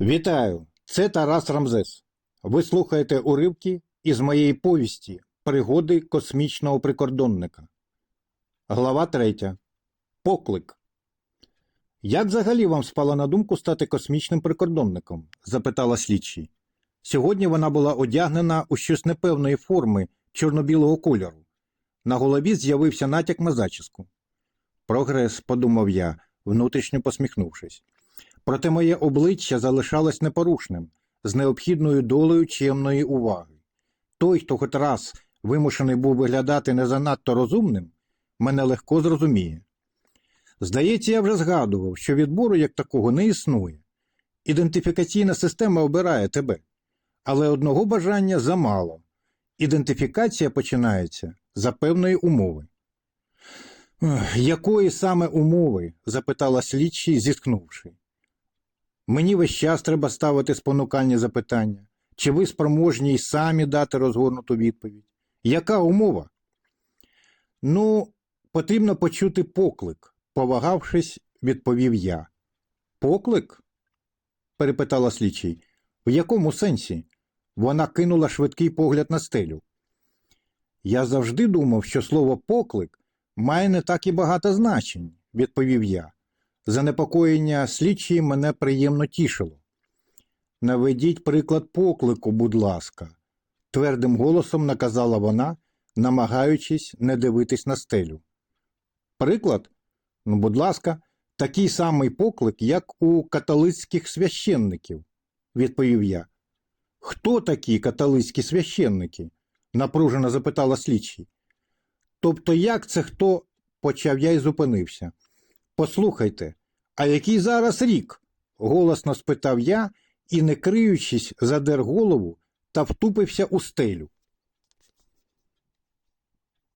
Вітаю! Це Тарас Рамзес. Ви слухаєте уривки із моєї повісті Пригоди космічного прикордонника. Глава 3. Поклик. Як взагалі вам спало на думку стати космічним прикордонником? запитала слідчий. Сьогодні вона була одягнена у щось непевної форми чорно-білого кольору. На голові з'явився натяк на зачіску. Прогрес, подумав я, внутрішньо посміхнувшись. Проте моє обличчя залишалось непорушним, з необхідною долею чемної уваги. Той, хто хоч раз вимушений був виглядати не занадто розумним, мене легко зрозуміє. Здається, я вже згадував, що відбору як такого не існує. Ідентифікаційна система обирає тебе. Але одного бажання замало. Ідентифікація починається за певної умови. Якої саме умови? запитала слідчий, зіткнувши. Мені весь час треба ставити спонукальні запитання. Чи ви спроможні й самі дати розгорнуту відповідь? Яка умова? Ну, потрібно почути поклик, повагавшись, відповів я. Поклик? перепитала слідчий. В якому сенсі? Вона кинула швидкий погляд на стелю. Я завжди думав, що слово поклик має не так і багато значень, відповів я. Занепокоєння слідчої мене приємно тішило. Наведіть приклад поклику, будь ласка, твердим голосом наказала вона, намагаючись не дивитись на стелю. Приклад? Ну, будь ласка, такий самий поклик, як у католицьких священників, відповів я. Хто такі католицькі священники? напружено запитала слідчий. Тобто, як це хто? почав я і зупинився. Послухайте, а який зараз рік? голосно спитав я і, не криючись, задер голову та втупився у стелю.